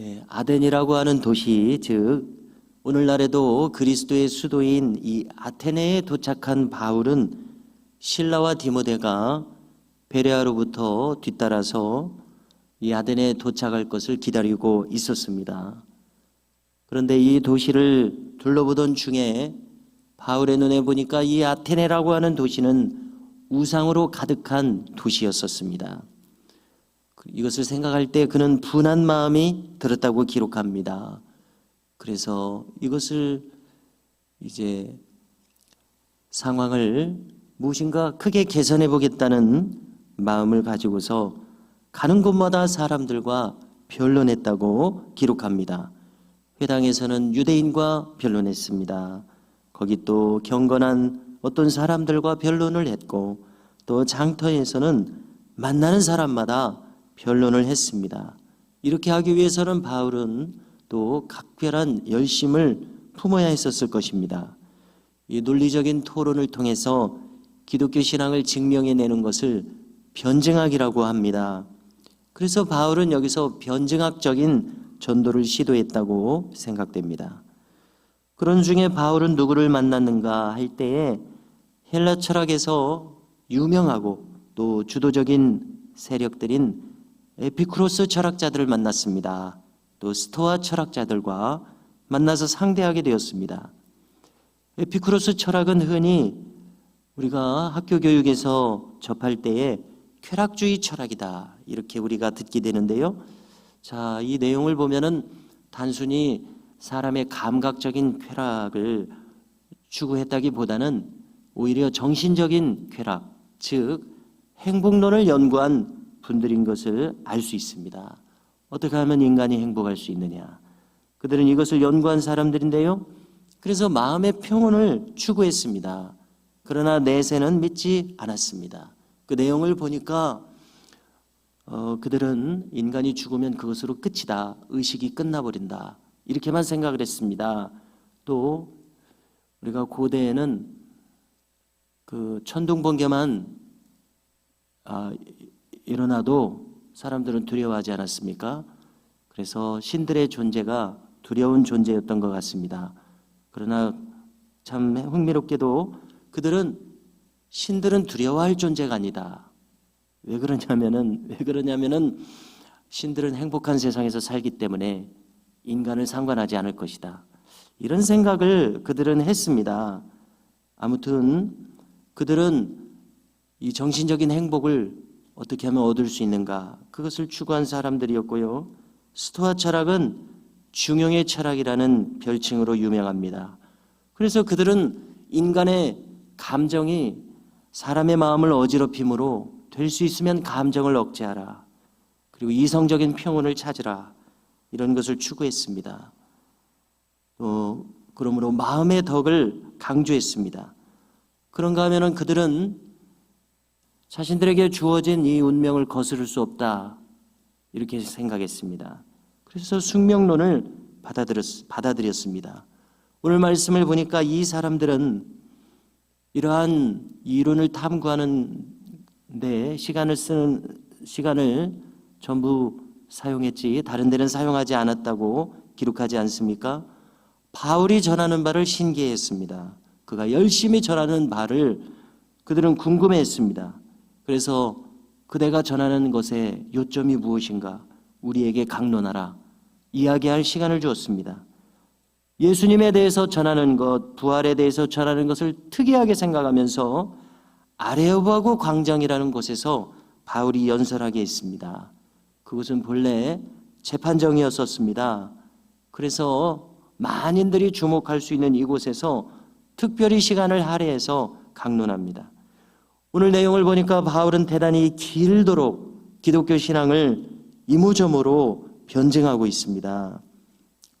네, 아덴이라고 하는 도시, 즉 오늘날에도 그리스도의 수도인 이 아테네에 도착한 바울은 신라와 디모데가 베레아로부터 뒤따라서 이 아덴에 도착할 것을 기다리고 있었습니다. 그런데 이 도시를 둘러보던 중에 바울의 눈에 보니까 이 아테네라고 하는 도시는 우상으로 가득한 도시였었습니다. 이것을 생각할 때 그는 분한 마음이 들었다고 기록합니다. 그래서 이것을 이제 상황을 무엇인가 크게 개선해 보겠다는 마음을 가지고서 가는 곳마다 사람들과 변론했다고 기록합니다. 회당에서는 유대인과 변론했습니다. 거기 또 경건한 어떤 사람들과 변론을 했고 또 장터에서는 만나는 사람마다 변론을 했습니다. 이렇게 하기 위해서는 바울은 또 각별한 열심을 품어야 했었을 것입니다. 이 논리적인 토론을 통해서 기독교 신앙을 증명해내는 것을 변증학이라고 합니다. 그래서 바울은 여기서 변증학적인 전도를 시도했다고 생각됩니다. 그런 중에 바울은 누구를 만났는가 할 때에 헬라 철학에서 유명하고 또 주도적인 세력들인 에피쿠로스 철학자들을 만났습니다. 또 스토아 철학자들과 만나서 상대하게 되었습니다. 에피쿠로스 철학은 흔히 우리가 학교 교육에서 접할 때에 쾌락주의 철학이다 이렇게 우리가 듣게 되는데요. 자, 이 내용을 보면은 단순히 사람의 감각적인 쾌락을 추구했다기보다는 오히려 정신적인 쾌락, 즉 행복론을 연구한 분들인 것을 알 수 있습니다. 어떻게 하면 인간이 행복할 수 있느냐? 그들은 이것을 연구한 사람들인데요. 그래서 마음의 평온을 추구했습니다. 그러나 내세는 믿지 않았습니다. 그 내용을 보니까 어, 그들은 인간이 죽으면 그것으로 끝이다. 의식이 끝나버린다. 이렇게만 생각을 했습니다. 또 우리가 고대에는 그 천둥 번개만 아, 일어나도 사람들은 두려워하지 않았습니까? 그래서 신들의 존재가 두려운 존재였던 것 같습니다. 그러나 참 흥미롭게도 그들은 신들은 두려워할 존재가 아니다. 왜 그러냐면은 왜 그러냐면은 신들은 행복한 세상에서 살기 때문에 인간을 상관하지 않을 것이다. 이런 생각을 그들은 했습니다. 아무튼 그들은 이 정신적인 행복을 어떻게 하면 얻을 수 있는가 그것을 추구한 사람들이었고요. 스토아 철학은 중용의 철학이라는 별칭으로 유명합니다. 그래서 그들은 인간의 감정이 사람의 마음을 어지럽힘으로 될 수 있으면 감정을 억제하라. 그리고 이성적인 평온을 찾으라. 이런 것을 추구했습니다. 또 그러므로 마음의 덕을 강조했습니다. 그런가 하면은 그들은 자신들에게 주어진 이 운명을 거스를 수 없다. 이렇게 생각했습니다. 그래서 숙명론을 받아들였, 받아들였 습니다. 오늘 말씀을 보니까 이 사람들은 이러한 이론을 탐구하는 데 시간을 쓰는 시간을 전부 사용했지 다른 데는 사용하지 않았다고 기록하지 않습니까? 바울이 전하는 바를 신기했습니다. 그가 열심히 전하는 바를 그들은 궁금해했습니다. 그래서 그대가 전하는 것의 요점이 무엇인가 우리에게 강론하라 이야기할 시간을 주었습니다. 예수님에 대해서 전하는 것, 부활에 대해서 전하는 것을 특이하게 생각하면서 아레오바고 광장이라는 곳에서 바울이 연설하게 했습니다. 그것은 본래 재판정이었었습니다. 그래서 만인들이 주목할 수 있는 이곳에서 특별히 시간을 할애해서 강론합니다. 오늘 내용을 보니까 바울은 대단히 길도록 기독교 신앙을 이모저모로 변증하고 있습니다.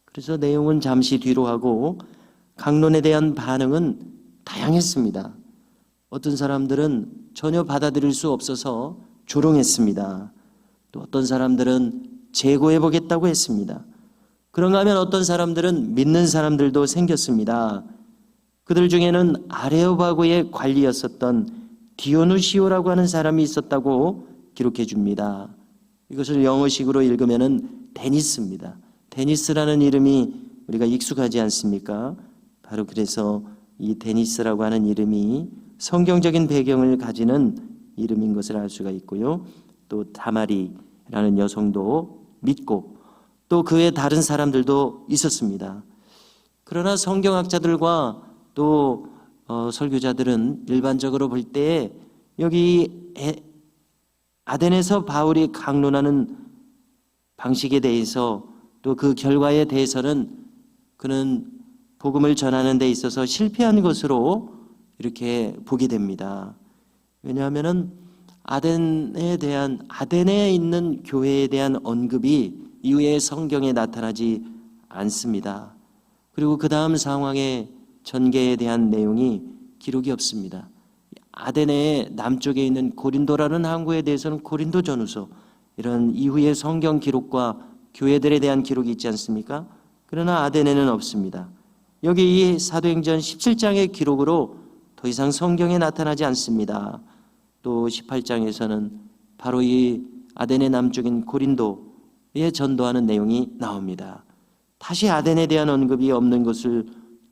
그래서 내용은 잠시 뒤로 하고 강론에 대한 반응은 다양했습니다. 어떤 사람들은 전혀 받아들일 수 없어서 조롱했습니다. 또 어떤 사람들은 재고해 보겠다고 했습니다. 그런가 하면 어떤 사람들은 믿는 사람들도 생겼습니다. 그들 중에는 아레오바고의 관리였었던 디오누시오라고 하는 사람이 있었다고 기록해 줍니다. 이것을 영어식으로 읽으면은 데니스입니다. 데니스라는 이름이 우리가 익숙하지 않습니까? 바로 그래서 이 데니스라고 하는 이름이 성경적인 배경을 가지는 이름인 것을 알 수가 있고요. 또 다마리라는 여성도 믿고 또 그의 다른 사람들도 있었습니다. 그러나 성경학자들과 또 어, 설교자들은 일반적으로 볼 때 여기 에- 아덴에서 바울이 강론하는 방식에 대해서 또 그 결과에 대해서는 그는 복음을 전하는 데 있어서 실패한 것으로 이렇게 보게 됩니다. 왜냐하면은 아덴에 대한 아덴에 있는 교회에 대한 언급이 이후에 성경에 나타나지 않습니다. 그리고 그 다음 상황의 전개에 대한 내용이 기록이 없습니다. 아덴의 남쪽에 있는 고린도라는 항구에 대해서는 고린도 전후서 이런 이후의 성경 기록과 교회들에 대한 기록이 있지 않습니까? 그러나 아덴에는 없습니다. 여기 이 사도행전 17장의 기록으로 더 이상 성경에 나타나지 않습니다. 또 18장에서는 바로 이 아덴의 남쪽인 고린도에 전도하는 내용이 나옵니다. 다시 아덴에 대한 언급이 없는 것을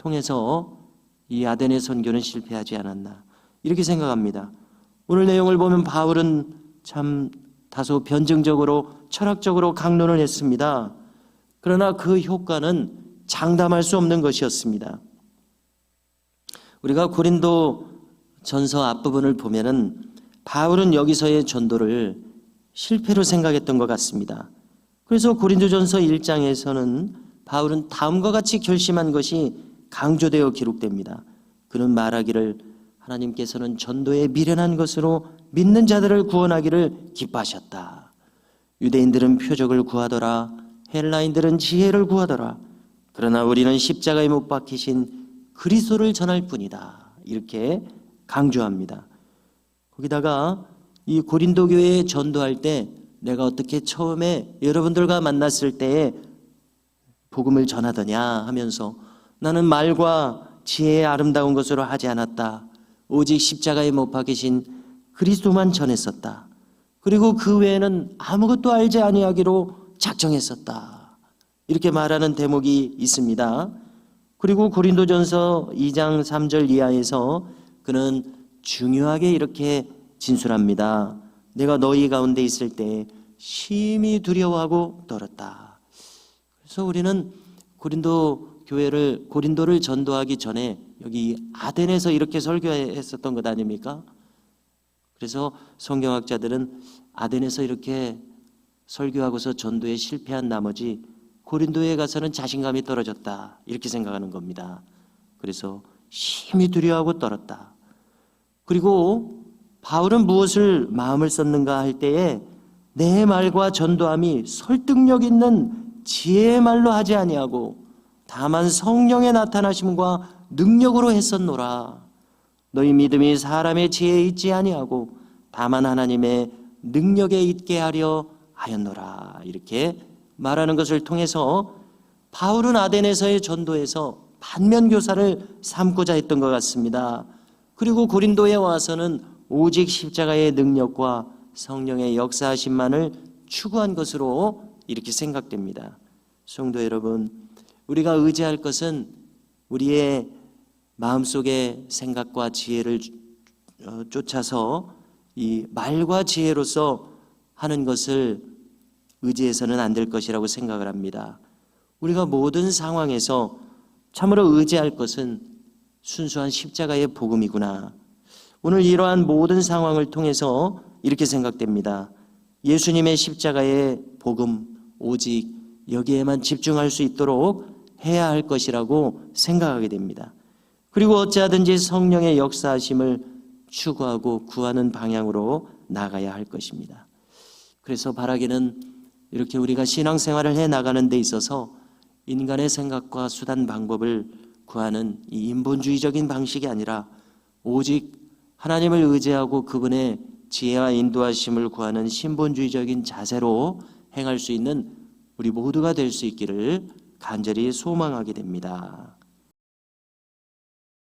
통해서 이 아덴의 선교는 실패하지 않았나 이렇게 생각합니다. 오늘 내용을 보면 바울은 참 다소 변증적으로 철학적으로 강론을 했습니다. 그러나 그 효과는 장담할 수 없는 것이었습니다. 우리가 고린도 전서 앞부분을 보면은 바울은 여기서의 전도를 실패로 생각했던 것 같습니다. 그래서 고린도전서 1장에서는 바울은 다음과 같이 결심한 것이 강조되어 기록됩니다. 그는 말하기를 하나님께서는 전도에 미련한 것으로 믿는 자들을 구원하기를 기뻐하셨다. 유대인들은 표적을 구하더라. 헬라인들은 지혜를 구하더라. 그러나 우리는 십자가에 못 박히신 그리스도를 전할 뿐이다. 이렇게 강조합니다. 거기다가 이 고린도 교회에 전도할 때 내가 어떻게 처음에 여러분들과 만났을 때에 복음을 전하더냐 하면서 나는 말과 지혜의 아름다운 것으로 하지 않았다. 오직 십자가에 못 박히신 그리스도만 전했었다. 그리고 그 외에는 아무것도 알지 아니하기로 작정했었다. 이렇게 말하는 대목이 있습니다. 그리고 고린도전서 2장 3절 이하에서 그는 중요하게 이렇게 진술합니다. 내가 너희 가운데 있을 때 심히 두려워하고 떨었다. 그래서 우리는 고린도 교회를 고린도를 전도하기 전에 여기 아덴에서 이렇게 설교했었던 것 아닙니까? 그래서 성경학자들은 아덴에서 이렇게 설교하고서 전도에 실패한 나머지 고린도에 가서는 자신감이 떨어졌다. 이렇게 생각하는 겁니다. 그래서 심히 두려워하고 떨었다. 그리고 바울은 무엇을 마음을 썼는가 할 때에 내 말과 전도함이 설득력 있는 지혜의 말로 하지 아니하고 다만 성령의 나타나심과 능력으로 했었노라. 너희 믿음이 사람의 지혜에 있지 아니하고 다만 하나님의 능력에 있게 하려 하였노라. 이렇게 말하는 것을 통해서 바울은 아덴에서의 전도에서 반면 교사를 삼고자 했던 것 같습니다. 그리고 고린도에 와서는 오직 십자가의 능력과 성령의 역사하심만을 추구한 것으로 이렇게 생각됩니다. 성도 여러분, 우리가 의지할 것은 우리의 마음속의 생각과 지혜를 어, 쫓아서 이 말과 지혜로서 하는 것을 의지해서는 안 될 것이라고 생각을 합니다. 우리가 모든 상황에서 참으로 의지할 것은 순수한 십자가의 복음이구나. 오늘 이러한 모든 상황을 통해서 이렇게 생각됩니다. 예수님의 십자가의 복음, 오직 여기에만 집중할 수 있도록 해야 할 것이라고 생각하게 됩니다. 그리고 어찌하든지 성령의 역사하심을 추구하고 구하는 방향으로 나가야 할 것입니다. 그래서 바라기는 이렇게 우리가 신앙생활을 해 나가는 데 있어서 인간의 생각과 수단 방법을 구하는 이 인본주의적인 방식이 아니라 오직 하나님을 의지하고 그분의 지혜와 인도하심을 구하는 신본주의적인 자세로 행할 수 있는 우리 모두가 될 수 있기를 간절히 소망하게 됩니다.